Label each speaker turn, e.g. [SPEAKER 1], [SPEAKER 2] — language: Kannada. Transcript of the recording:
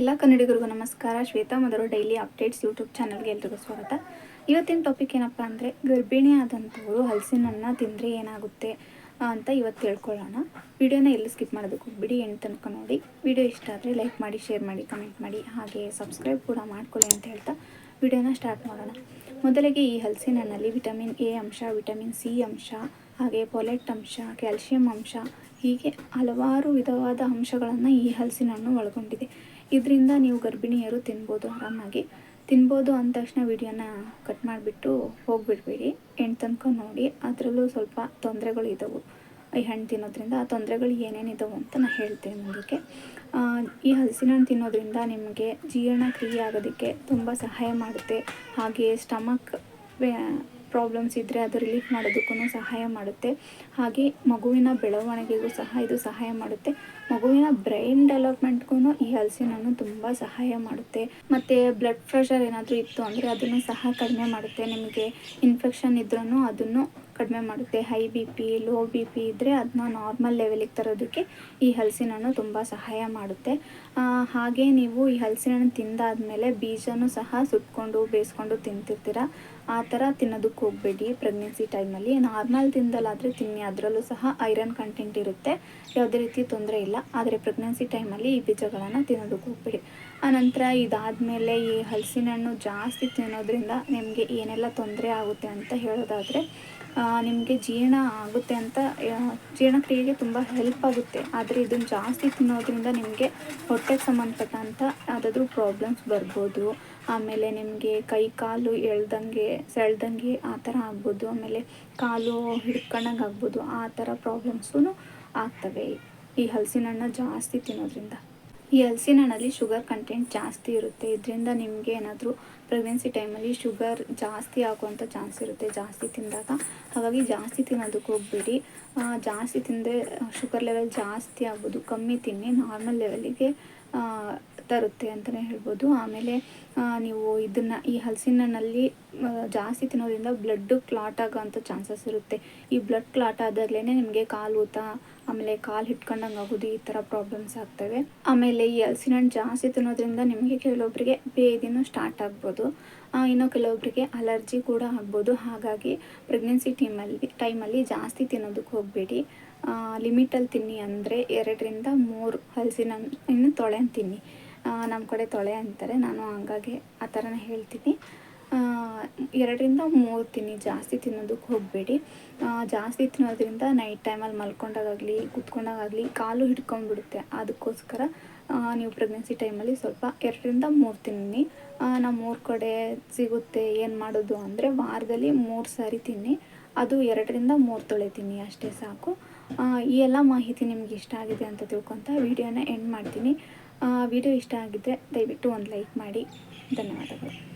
[SPEAKER 1] ಎಲ್ಲ ಕನ್ನಡಿಗರಿಗೂ ನಮಸ್ಕಾರ. ಶ್ವೇತಾ ಮೊದಲು ಡೈಲಿ ಅಪ್ಡೇಟ್ಸ್ ಯೂಟ್ಯೂಬ್ ಚಾನಲ್ಗೆ ಎಲ್ರಿಗೂ ಸ್ವಾಗತ. ಇವತ್ತಿನ ಟಾಪಿಕ್ ಏನಪ್ಪ ಅಂದರೆ ಗರ್ಭಿಣಿ ಆದಂಥವರು ಹಲಸಿನನ್ನು ತಿಂದರೆ ಏನಾಗುತ್ತೆ ಅಂತ ಇವತ್ತು ತಿಳ್ಕೊಳ್ಳೋಣ ವಿಡಿಯೋನ ಎಲ್ಲಿ ಸ್ಕಿಪ್ ಮಾಡೋದಕ್ಕೆ ಬಿಡಿ ಎಂಟು ತನಕ ನೋಡಿ. ವಿಡಿಯೋ ಇಷ್ಟ ಆದರೆ ಲೈಕ್ ಮಾಡಿ ಶೇರ್ ಮಾಡಿ ಕಮೆಂಟ್ ಮಾಡಿ. ಹಾಗೆ ಸಬ್ಸ್ಕ್ರೈಬ್ ಕೂಡ ಮಾಡ್ಕೊಳ್ಳಿ ಅಂತ ಹೇಳ್ತಾ ವಿಡಿಯೋನ ಸ್ಟಾರ್ಟ್ ಮಾಡೋಣ. ಮೊದಲಿಗೆ ಈ ಹಲಸಿನ ಹಣ್ಣಲ್ಲಿ ವಿಟಮಿನ್ ಎ ಅಂಶ ವಿಟಮಿನ್ ಸಿ ಅಂಶ, ಹಾಗೆ ಪೊಲೆಟ್ ಅಂಶ ಕ್ಯಾಲ್ಶಿಯಂ ಅಂಶ, ಹೀಗೆ ಹಲವಾರು ವಿಧವಾದ ಅಂಶಗಳನ್ನು ಈ ಹಲಸಿನ ಹಣ್ಣು ಒಳಗೊಂಡಿದೆ. ಇದರಿಂದ ನೀವು ಗರ್ಭಿಣಿಯರು ತಿನ್ಬೋದು ಆರಾಮಾಗಿ. ತಿನ್ಬೋದು ಅಂದ ತಕ್ಷಣ ವಿಡಿಯೋನ ಕಟ್ ಮಾಡಿಬಿಟ್ಟು ಹೋಗ್ಬಿಡ್ಬೇಡಿ. ಎಂಟು ತನಕ ನೋಡಿ. ಅದರಲ್ಲೂ ಸ್ವಲ್ಪ ತೊಂದರೆಗಳು ಇದ್ದಾವೆ ಈ ಹಣ್ಣು ತಿನ್ನೋದ್ರಿಂದ ಆ ತೊಂದರೆಗಳು ಏನೇನಿದಾವೆ ಅಂತ ನಾನು ಹೇಳ್ತೀನಿ ಮುಂದಕ್ಕೆ ಈ ಹಲಸಿನ ಹಣ್ಣು ತಿನ್ನೋದ್ರಿಂದ ನಿಮಗೆ ಜೀರ್ಣಕ್ರಿಯೆ ಆಗೋದಕ್ಕೆ ತುಂಬ ಸಹಾಯ ಮಾಡುತ್ತೆ. ಹಾಗೆಯೇ ಸ್ಟಮಕ್ ಪ್ರಾಬ್ಲಮ್ಸ್ ಇದ್ದರೆ ಅದು ರಿಲೀಫ್ ಮಾಡೋದಕ್ಕೂ ಸಹಾಯ ಮಾಡುತ್ತೆ. ಹಾಗೆ ಮಗುವಿನ ಬೆಳವಣಿಗೆಗೂ ಸಹ ಇದು ಸಹಾಯ ಮಾಡುತ್ತೆ. ಮಗುವಿನ ಬ್ರೈನ್ ಡೆವಲಪ್ಮೆಂಟ್ಗೂ ಈ ಹಲಸಿನ ಹಣ್ಣು ತುಂಬ ಸಹಾಯ ಮಾಡುತ್ತೆ. ಮತ್ತು ಬ್ಲಡ್ ಪ್ರೆಷರ್ ಏನಾದರೂ ಇತ್ತು ಅಂದರೆ ಅದನ್ನು ಸಹ ಕಡಿಮೆ ಮಾಡುತ್ತೆ. ನಿಮಗೆ ಇನ್ಫೆಕ್ಷನ್ ಇದ್ರೂ ಅದನ್ನು ಕಡಿಮೆ ಮಾಡುತ್ತೆ. High B P low B P ಇದ್ದರೆ ಅದನ್ನ ನಾರ್ಮಲ್ ಲೆವೆಲಿಗೆ ತರೋದಕ್ಕೆ ಈ ಹಲಸಿನ ಹಣ್ಣು ತುಂಬ ಸಹಾಯ ಮಾಡುತ್ತೆ. ಹಾಗೆ ನೀವು ಈ ಹಲಸಿನ ತಿಂದಾದ್ಮೇಲೆ ಬೀಜನೂ ಸಹ ಸುಟ್ಕೊಂಡು ಬೇಯಿಸ್ಕೊಂಡು ತಿಂತಿರ್ತೀರ? ಆ ಥರ ತಿನ್ನೋದಕ್ಕೆ ಹೋಗಬೇಡಿ. ಪ್ರೆಗ್ನೆನ್ಸಿ ಟೈಮಲ್ಲಿ ನಾರ್ಮಲ್ ತಿಂದಲಾದರೆ ತಿನ್ನಿ. ಅದರಲ್ಲೂ ಸಹ ಐರನ್ ಕಂಟೆಂಟ್ ಇರುತ್ತೆ. ಯಾವುದೇ ರೀತಿ ತೊಂದರೆ ಇಲ್ಲ. ಆದರೆ ಪ್ರೆಗ್ನೆನ್ಸಿ ಟೈಮಲ್ಲಿ ಈ ಬೀಜಗಳನ್ನು ತಿನ್ನೋದಕ್ಕೆ ಹೋಗ್ಬೇಡಿ. ಆನಂತರ ಇದಾದಮೇಲೆ ಈ ಹಲಸಿನ ಹಣ್ಣು ಜಾಸ್ತಿ ತಿನ್ನೋದ್ರಿಂದ ನಿಮಗೆ ಏನೆಲ್ಲ ತೊಂದರೆ ಆಗುತ್ತೆ ಅಂತ ಹೇಳೋದಾದರೆ ನಿಮಗೆ ಜೀರ್ಣ ಆಗುತ್ತೆ ಅಂತ ಜೀರ್ಣಕ್ರಿಯೆಗೆ ತುಂಬ ಹೆಲ್ಪ್ ಆಗುತ್ತೆ. ಆದರೆ ಇದನ್ನು ಜಾಸ್ತಿ ತಿನ್ನೋದ್ರಿಂದ ನಿಮಗೆ ಹೊಟ್ಟೆಗೆ ಸಂಬಂಧಪಟ್ಟಂಥ ಯಾವುದಾದ್ರೂ ಪ್ರಾಬ್ಲಮ್ಸ್ ಬರ್ಬೋದು. ಆಮೇಲೆ ನಿಮಗೆ ಕೈ ಕಾಲು ಎಳ್ದಂಗೆ, ಸೆಳ್ದಂಗೆ ಆ ಥರ ಆಗ್ಬೋದು. ಆಮೇಲೆ ಕಾಲು ಹಿಡ್ಕೊಂಡಂಗೆ ಆಗ್ಬೋದು. ಆ ಥರ ಪ್ರಾಬ್ಲಮ್ಸೂ ಆಗ್ತವೆ. ಈ ಹಲಸಿನ ಹಣ್ಣು ಜಾಸ್ತಿ ತಿನ್ನೋದ್ರಿಂದ. ಈ ಹಲಸಿನ ಹಣ್ಣಲ್ಲಿ ಶುಗರ್ ಕಂಟೆಂಟ್ ಜಾಸ್ತಿ ಇರುತ್ತೆ. ಇದರಿಂದ ನಿಮಗೆ ಏನಾದರೂ ಪ್ರೆಗ್ನೆನ್ಸಿ ಟೈಮಲ್ಲಿ ಶುಗರ್ ಜಾಸ್ತಿ ಆಗುವಂಥ ಚಾನ್ಸ್ ಇರುತ್ತೆ ಜಾಸ್ತಿ ತಿಂದಾಗ. ಹಾಗಾಗಿ ಜಾಸ್ತಿ ತಿನ್ನೋದಕ್ಕೆ ಹೋಗ್ಬೇಡಿ. ಜಾಸ್ತಿ ತಿಂದರೆ ಶುಗರ್ ಲೆವೆಲ್ ಜಾಸ್ತಿ ಆಗ್ಬೋದು. ಕಮ್ಮಿ ತಿನ್ನಿ. ನಾರ್ಮಲ್ ಲೆವೆಲಿಗೆ ತರುತ್ತೆ ಅಂತಲೇ ಹೇಳ್ಬೋದು. ಆಮೇಲೆ ನೀವು ಇದನ್ನು ಈ ಹಲಸಿನ ಹಣ್ಣಲ್ಲಿ ಜಾಸ್ತಿ ತಿನ್ನೋದ್ರಿಂದ ಬ್ಲಡ್ ಕ್ಲಾಟ್ ಆಗೋಂಥ ಚಾನ್ಸಸ್ ಇರುತ್ತೆ. ಈ ಬ್ಲಡ್ ಕ್ಲಾಟ್ ಆದಾಗಲೇ ನಿಮಗೆ ಕಾಲು ಊತ, ಆಮೇಲೆ ಕಾಲು ಹಿಟ್ಕೊಂಡಂಗೆ ಆಗೋದು ಈ ಥರ ಪ್ರಾಬ್ಲಮ್ಸ್ ಆಗ್ತವೆ. ಆಮೇಲೆ ಈ ಹಲಸಿನ ಹಣ್ಣು ಜಾಸ್ತಿ ತಿನ್ನೋದ್ರಿಂದ ನಿಮಗೆ ಕೆಲವೊಬ್ಬರಿಗೆ ಬೇದಿನೂ ಸ್ಟಾರ್ಟ್ ಆಗ್ಬೋದು. ಇನ್ನು ಕೆಲವೊಬ್ಬರಿಗೆ ಅಲರ್ಜಿ ಕೂಡ ಆಗ್ಬೋದು. ಹಾಗಾಗಿ ಪ್ರೆಗ್ನೆನ್ಸಿ ಟೈಮಲ್ಲಿ ಟೈಮಲ್ಲಿ ಜಾಸ್ತಿ ತಿನ್ನೋದಕ್ಕೆ ಹೋಗಬೇಡಿ. ಲಿಮಿಟಲ್ಲಿ ತಿನ್ನಿ ಅಂದರೆ ಎರಡರಿಂದ ಮೂರು ಹಲಸಿನ ಇನ್ನು ತೊಳೆ ತಿನ್ನಿ ನಮ್ಮ ಕಡೆ ತೊಳೆ ಅಂತಾರೆ, ನಾನು ಹಂಗಾಗಿ ಆ ಥರನೇ ಹೇಳ್ತೀನಿ. ಎರಡರಿಂದ ಮೂರು ತಿನ್ನಿ, ಜಾಸ್ತಿ ತಿನ್ನೋದಕ್ಕೆ ಹೋಗಬೇಡಿ. ಜಾಸ್ತಿ ತಿನ್ನೋದ್ರಿಂದ ನೈಟ್ ಟೈಮಲ್ಲಿ ಮಲ್ಕೊಂಡಾಗಲಿ ಕುತ್ಕೊಂಡಾಗಲಿ ಕಾಲು ಹಿಡ್ಕೊಂಡ್ಬಿಡುತ್ತೆ. ಅದಕ್ಕೋಸ್ಕರ ನೀವು ಪ್ರೆಗ್ನೆನ್ಸಿ ಟೈಮಲ್ಲಿ ಸ್ವಲ್ಪ ಎರಡರಿಂದ ಮೂರು ತಿನ್ನಿ. ನಮ್ಮ ಮೂರು ಕಡೆ ಸಿಗುತ್ತೆ ಏನು ಮಾಡೋದು ಅಂದರೆ ವಾರದಲ್ಲಿ ಮೂರು ಸಾರಿ ತಿನ್ನಿ. ಅದು ಎರಡರಿಂದ ಮೂರು ತೊಳೆ ತಿನ್ನಿ, ಅಷ್ಟೇ ಸಾಕು. ಈ ಎಲ್ಲ ಮಾಹಿತಿ ನಿಮ್ಗೆ ಇಷ್ಟ ಆಗಿದೆ ಅಂತ ತಿಳ್ಕೊತ ವಿಡಿಯೋನ ಎಂಡ್ ಮಾಡ್ತೀನಿ. ವಿಡಿಯೋ ಇಷ್ಟ ಆಗಿದ್ದರೆ ದಯವಿಟ್ಟು ಒಂದು ಲೈಕ್ ಮಾಡಿ. ಧನ್ಯವಾದಗಳು.